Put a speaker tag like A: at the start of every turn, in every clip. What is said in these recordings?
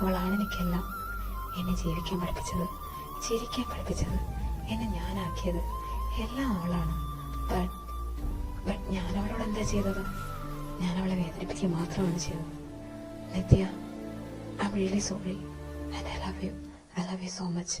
A: അവളാണ് എനിക്കെല്ലാം എന്നെ ജീവിക്കാൻ പഠിപ്പിച്ചത് ചിരിക്കാൻ പഠിപ്പിച്ചത് എന്നെ ഞാനാക്കിയത്. എല്ലാം അവളാണ്. ബട്ട് ബട്ട് ഞാൻ അവളോട് എന്താ ചെയ്തത്? ഞാൻ അവളെ വേദനിപ്പിക്കുക മാത്രമാണ് ചെയ്തത്. Nithya I really sorry I love you I love you so much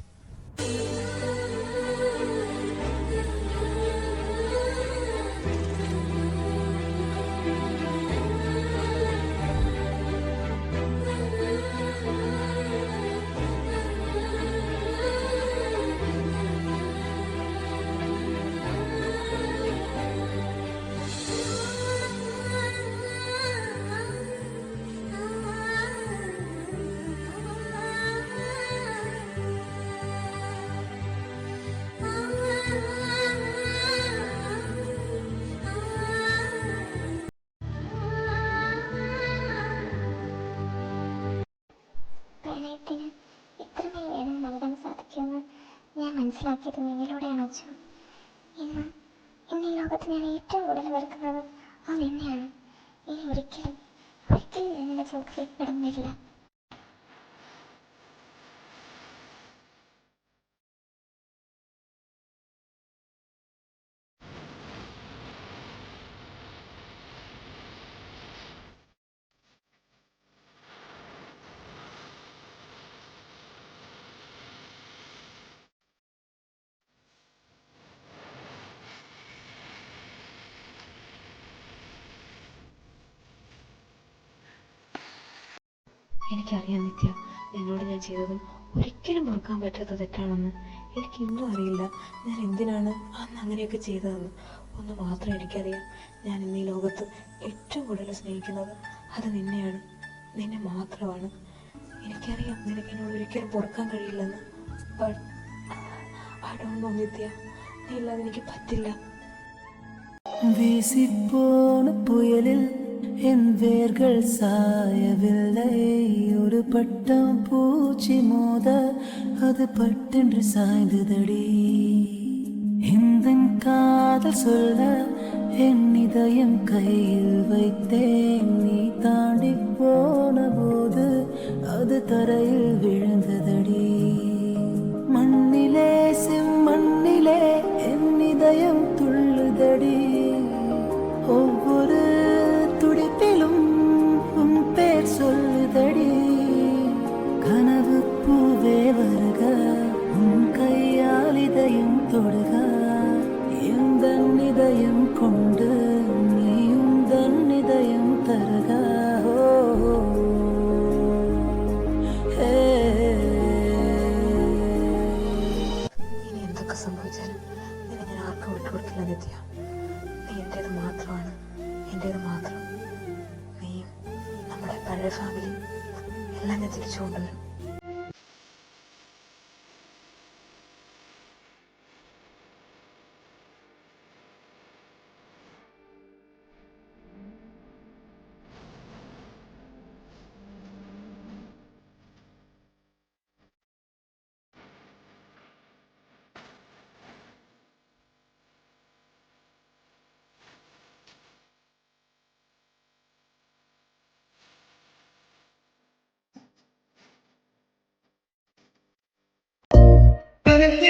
B: മനസ്സിലാക്കിയത് നിന്നിലൂടെയാണ് അച്ചു ഇന്ന് ഇന്ന് ഈ ലോകത്ത് ഞാൻ ഏറ്റവും കൂടുതൽ വെറുക്കുന്നത് ആ നിന്നെയാണ് ഇനി ഒരിക്കലും ഒരിക്കലും ഞാൻ നിന്റെ ചോക്കിൽ പെടുന്നില്ല
A: എനിക്കറിയാം നിത്യ. എന്നോട് ഞാൻ ചെയ്തതും ഒരിക്കലും മറക്കാൻ പറ്റാത്ത തെറ്റാണെന്ന്. എനിക്കിന്നും അറിയില്ല. ഞാൻ എന്തിനാണ് അന്ന് അങ്ങനെയൊക്കെ ചെയ്തതെന്ന്. ഒന്ന് മാത്രം എനിക്കറിയാം. ഞാൻ ഇന്ന് ഈ ലോകത്ത് ഏറ്റവും കൂടുതൽ സ്നേഹിക്കുന്നത് അത് നിന്നെയാണ്. നിന്നെ മാത്രമാണ്. എനിക്കറിയാം നിനക്ക് എന്നോട് ഒരിക്കലും പൊറുക്കാൻ കഴിയില്ലെന്ന്. But uh, Nithya. നീ ഇല്ലാതെ എനിക്ക് പറ്റില്ല.
C: പുയലിൽ என் வேர்கள் சாயவில்லை. ஒரு பட்டம் பூச்சி மோத அது பட்டென்று சாய்ந்ததடி. இந்த காதல் சொல்ல என் இதயம் கையில் வைத்தேன். நீ தாண்டி போன போது அது தரையில் விழுந்ததடி. மண்ணிலே செம்மண்ணிலே என் இதயம் துள்ளுதடி. ஓ തൊടുക. എന്തൻ ഹൃദയം കൊണ്ട് നീയും തൻ ഹൃദയം തരുക.
A: ഇനി എന്തൊക്കെ സംഭവിച്ചാലും നിന്നെ ഞാൻ ആർക്കും വിട്ടുകൊടുക്കില്ല നിത്യ. നീ എന്റേത് മാത്രമാണ്. എന്റേത് മാത്രം. നീയും നമ്മുടെ പഴയ ഫാമിലി എല്ലാം ഞാൻ തിരിച്ചു കൊണ്ടുവരും
D: del